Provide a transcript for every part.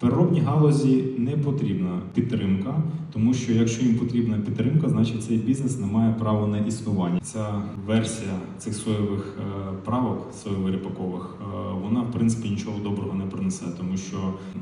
Переробній галузі не потрібна підтримка, тому що якщо їм потрібна підтримка, значить цей бізнес не має права на існування. Ця версія цих соєвих е, правок, соєво-ріпакових, е, вона в принципі нічого доброго не принесе, тому що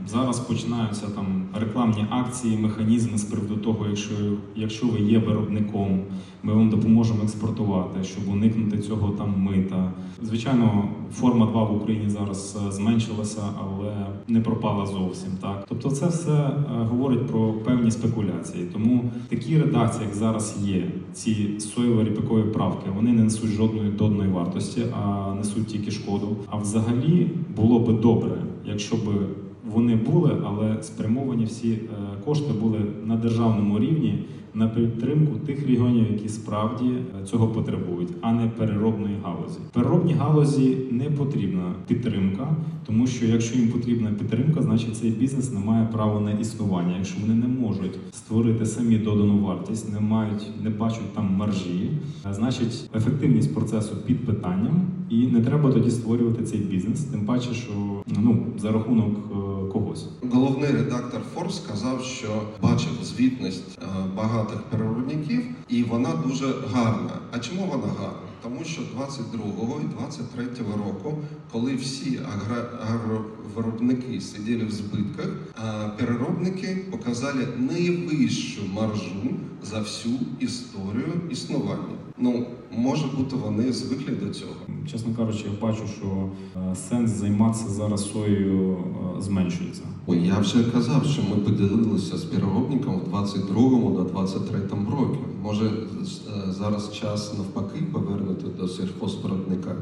зараз починаються там рекламні акції, механізми з приводу того, якщо, якщо ви є виробником, ми вам допоможемо експортувати, щоб уникнути цього там мита. Звичайно, форма 2 в Україні зараз е, зменшилася, але не пропала зовсім. Так, тобто, це все е, говорить про певні спекуляції. Тому такі редакції, як зараз є, ці соєво-ріпакові правки, вони не несуть жодної доданої вартості, а несуть тільки шкоду. А взагалі було би добре, якщо би вони були, але спрямовані всі е, кошти були на державному рівні на підтримку тих регіонів, які справді е, цього потребують, а не переробної галузі. Переробній галузі не потрібна підтримка, тому що якщо їм потрібна підтримка, значить цей бізнес не має права на існування. Якщо вони не можуть створити самі додану вартість, не мають, не бачать там маржі, е, значить ефективність процесу під питанням, і не треба тоді створювати цей бізнес. Тим паче, що ну за рахунок е, когось. Головний редактор Форбс сказав, що бачив звітність е, багатих переробників, і вона дуже гарна. А чому вона гарна? Тому що 22-го і 23-го року, коли всі агро- агровиробники сиділи в збитках, переробники показали найвищу маржу за всю історію існування. Ну може бути, вони звикли до цього. Чесно кажучи, я бачу, що е, сенс займатися зараз соєю е, зменшується. Ой, я вже казав, що ми поділилися з переробником в 22-му до 23-му році. Може, е, зараз час навпаки повернути до сільхозвиробника?